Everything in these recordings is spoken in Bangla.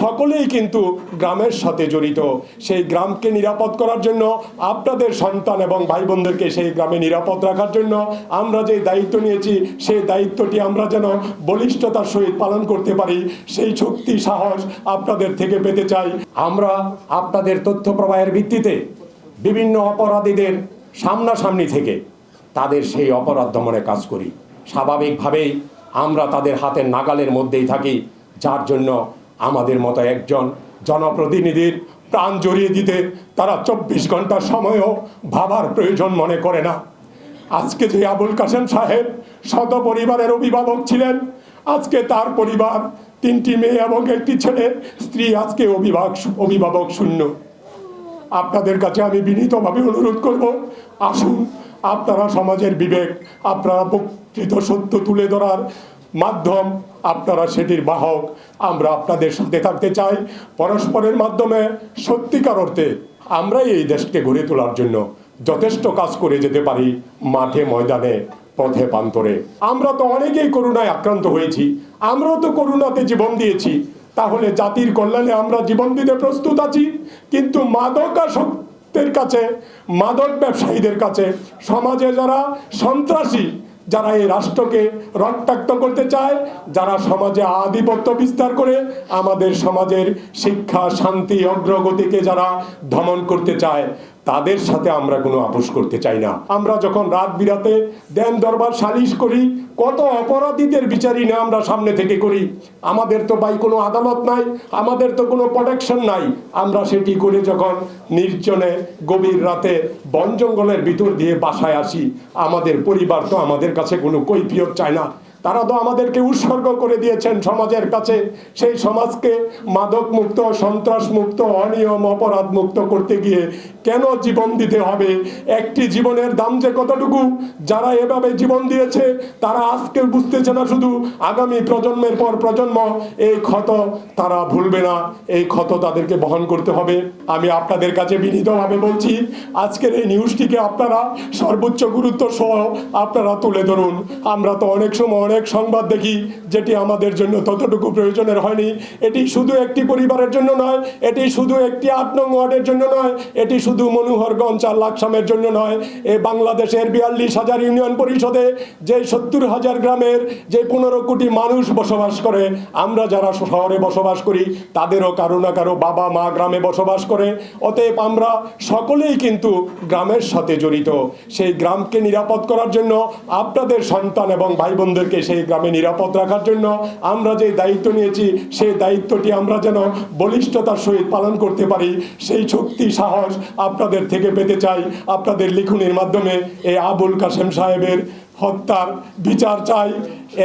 সকলেই কিন্তু গ্রামের সাথে জড়িত। সেই গ্রামকে নিরাপদ করার জন্য আপনাদের সন্তান এবং ভাই বোনদেরকে সেই গ্রামে নিরাপদ রাখার জন্য আমরা যে দায়িত্ব নিয়েছি, সেই দায়িত্বটি আমরা যেন বলিষ্ঠতার সহিত পালন করতে পারি, সেই শক্তি, সাহস আপনাদের থেকে পেতে চাই। আমরা আপনাদের তথ্য প্রবাহের ভিত্তিতে বিভিন্ন অপরাধীদের সামনাসামনি থেকে তাদের সেই অপরাধ দমনে কাজ করি। স্বাভাবিকভাবেই আমরা তাদের হাতের নাগালের মধ্যেই থাকি, যার জন্য আমাদের মতো একজন জনপ্রতিনিধির প্রাণ জড়িয়ে দিতে তারা চব্বিশ ঘণ্টার সময়ও ভাবার প্রয়োজন মনে করে না। আজকে যে আবুল কাসেম সাহেব শত পরিবারের অভিভাবক ছিলেন, আজকে তার পরিবার, তিনটি মেয়ে এবং একটি ছেলে, স্ত্রী আজকে অভিভাবক অভিভাবক শূন্য। আপনাদের কাছে আমি বিনীতভাবে অনুরোধ করব, আসুন আপনারা সমাজের বিবেক, আপনারা প্রকৃত সত্য তুলে ধরার মাধ্যম আপনারা সেটির বাহক, আমরা আপনাদের সাথে থাকতে চাই। পরস্পরের মাধ্যমে সত্যিকার অর্থে আমরাই এই দেশকে গড়ে তোলার জন্য যথেষ্ট কাজ করে যেতে পারি মাঠে, ময়দানে, পথে, প্রান্তরে। আমরা তো অনেকেই করুণায় আক্রান্ত হয়েছি। আমরাও তো করুণাতে জীবন দিয়েছি। তাহলে জাতির কল্যাণে আমরা জীবন দিতে প্রস্তুত আছি। কিন্তু মাদকাসক্তের কাছে, মাদক ব্যবসায়ীদের কাছে সমাজে যারা সন্ত্রাসী যারা এই রাষ্ট্রকে রক্তাক্ত করতে চায়, যারা সমাজে আধিপত্য বিস্তার করে, আমাদের সমাজের শিক্ষা, শান্তি, অগ্রগতিকে যারা ধমন করতে চায় তাদের সাথে আমরা কোনো আপোষ করতে চাই না। আমরা যখন রাত বিরাতে দেন দরবার সালিশ করি, কত অপরাধীদের বিচারই না আমরা সামনে থেকে করি। আমাদের তো ভাই কোনো আদালত নাই, আমাদের তো কোনো প্রোটেকশন নাই। আমরা সেটি করে যখন নির্জনে গভীর রাতে বন জঙ্গলের ভিতর দিয়ে বাসায় আসি, আমাদের পরিবার তো আমাদের কাছে কোনো কৈফিয়ত চায় না। তারা তো আমাদেরকে উৎসর্গ করে দিয়েছেন সমাজের কাছে। সেই সমাজকে মাদক মুক্ত সন্ত্রাস মুক্ত অনিয়ম অপরাধ মুক্ত করতে গিয়ে কেন জীবন দিতে হবে? একটি জীবনের দাম যে কতটুকু? যারা এভাবে জীবন দিয়েছে, তারা আজকে বুঝতেছে না শুধু আগামী প্রজন্মের পর প্রজন্ম, এই ক্ষত তারা ভুলবে না। এই ক্ষত তাদেরকে বহন করতে হবে। আমি আপনাদের কাছে বিনীতভাবে বলছি, আজকের এই নিউজটিকে আপনারা সর্বোচ্চ গুরুত্ব সহ আপনারা তুলে ধরুন। আমরা তো অনেক সময় অনেক সংবাদ দেখি, যেটি আমাদের জন্য ততটুকু প্রয়োজনের হয়নি। এটি শুধু একটি পরিবারের জন্য নয়, এটি শুধু একটি আট নং ওয়ার্ডের জন্য নয়, এটি শুধু মনোহরগঞ্জ আর লাকসামের জন্য নয়, এ বাংলাদেশের বিয়াল্লিশ হাজার ইউনিয়ন পরিষদে যে সত্তর হাজার গ্রামের যে পনেরো কোটি মানুষ বসবাস করে, আমরা যারা শহরে বসবাস করি, তাদেরও কারও না কারও বাবা মা গ্রামে বসবাস করে। অতএব আমরা সকলেই কিন্তু গ্রামের সাথে জড়িত। সেই গ্রামকে নিরাপদ করার জন্য, আপনাদের সন্তান এবং ভাই বোনদেরকে সেই গ্রামে নিরাপদ রাখার জন্য আমরা যে দায়িত্ব নিয়েছি, সেই দায়িত্বটি আমরা যেন বলিষ্ঠতার সহিত পালন করতে পারি। সেই শক্তি, সাহস আপনাদের থেকে পেতে চাই। আপনাদের লিখুনির মাধ্যমে এই আবুল কাসেম সাহেবের হত্যার বিচার চাই।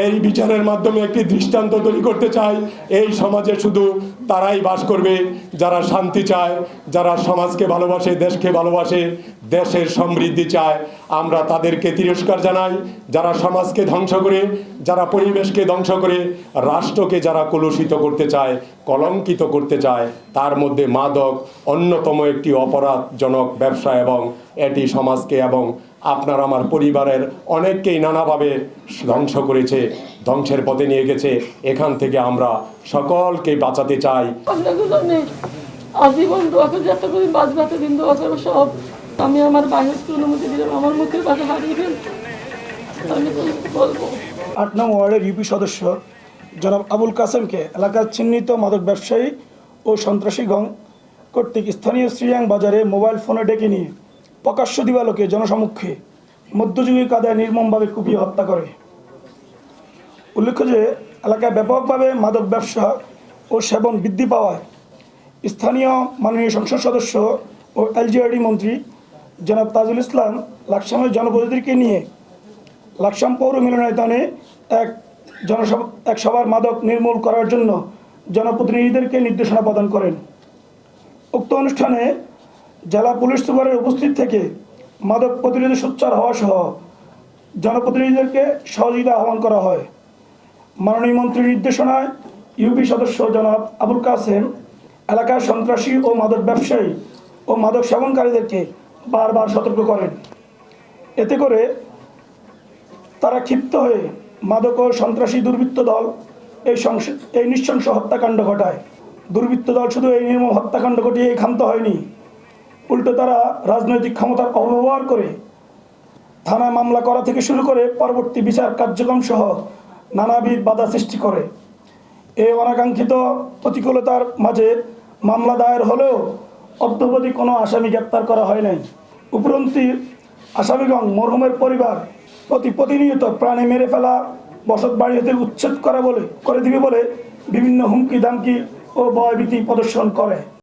এই বিচারের মাধ্যমে একটি দৃষ্টান্ত তৈরি করতে চাই। এই সমাজে শুধু তারাই বাস করবে। যারা শান্তি চায়, যারা সমাজকে ভালোবাসে, দেশকে ভালোবাসে, দেশের সমৃদ্ধি চায়, আমরা তাদেরকে তিরস্কার জানাই। যারা সমাজকে ধ্বংস করে, যারা পরিবেশকে ধ্বংস করে, রাষ্ট্রকে যারা কলুষিত করতে চায়, কলঙ্কিত করতে চায়, তার মধ্যে মাদক অন্যতম একটি অপরাধজনক ব্যবসা এবং এটি সমাজকে এবং আপনার আমার পরিবারের অনেককেই নানাভাবে ধ্বংস করেছে ধ্বংসের পথে নিয়ে গেছে। এখান থেকে আমরা সকলকে বাঁচাতে চাই। আজীবন দোয়া করে যত করে বাঁচবে দিন দোয়া করব সব। আমি আমার বাইরের অনুমতি দিলাম আমার মুখের পাশে হারিয়ে ফেলছি আমি বলব? আট নং ওয়ার্ডের ইউপি সদস্য জনাব আবুল কাসেমকে এলাকার চিহ্নিত মাদক ব্যবসায়ী ও সন্ত্রাসী গং কর্তৃক স্থানীয় শ্রীয়াং বাজারে মোবাইল ফোনে ডেকে নিয়ে প্রকাশ্য দিবালোকে জনসমক্ষে মধ্যযুগী কাদায় নির্মমভাবে কুপিয়ে হত্যা করে। উল্লেখ্য যে, এলাকায় ব্যাপকভাবে মাদক ব্যবসা ও সেবন বৃদ্ধি পাওয়ায় স্থানীয় মাননীয় সংসদ সদস্য ও এলজিআরডি মন্ত্রী জনাব তাজুল ইসলাম লাকসামের জনপ্রতিনিধিকে নিয়ে লাকসাম পৌর মিলনায়তনে এক জনসভা, এক সভার মাদক নির্মূল করার জন্য জনপ্রতিনিধিদেরকে নির্দেশনা প্রদান করেন। উক্ত অনুষ্ঠানে জেলা পুলিশ সুপারের উপস্থিত থেকে মাদক প্রতিরোধে সোচ্চার হওয়া সহ জনপ্রতিনিধিদেরকে সহযোগিতা আহ্বান করা হয়। মাননীয় মন্ত্রীর নির্দেশনায় ইউপি সদস্য জনাব আবুল কাসেম এলাকার সন্ত্রাসী ও মাদক ব্যবসায়ী ও মাদক সেবনকারীদেরকে বারবার সতর্ক করেন। এতে করে তারা ক্ষিপ্ত হয়ে মাদক ও সন্ত্রাসী দুর্বৃত্ত দল এই এই নৃশংস হত্যাকাণ্ড ঘটায়। দুর্বৃত্ত দল শুধু এই নির্মম হত্যাকাণ্ড ঘটিয়ে ক্ষান্ত হয়নি। উল্টো তারা রাজনৈতিক ক্ষমতার অপব্যবহার করে থানায় মামলা করা থেকে শুরু করে পরবর্তী বিচার কার্যক্রম সহ নানাবিধ বাধা সৃষ্টি করে। এই অনাকাঙ্ক্ষিত প্রতিকূলতার মাঝে মামলা দায়ের হলেও অদ্যবধি কোনো আসামি গ্রেপ্তার করা হয় নাই। উপরন্তি, আসামিগণ মরহুমের পরিবার প্রতি প্রতিনিয়ত প্রাণে মেরে ফেলা, বসত বাড়ি হতে উচ্ছেদ করা বলে করে দিবে বলে বিভিন্ন হুমকি দামকি ও ভয়ভীতি প্রদর্শন করে।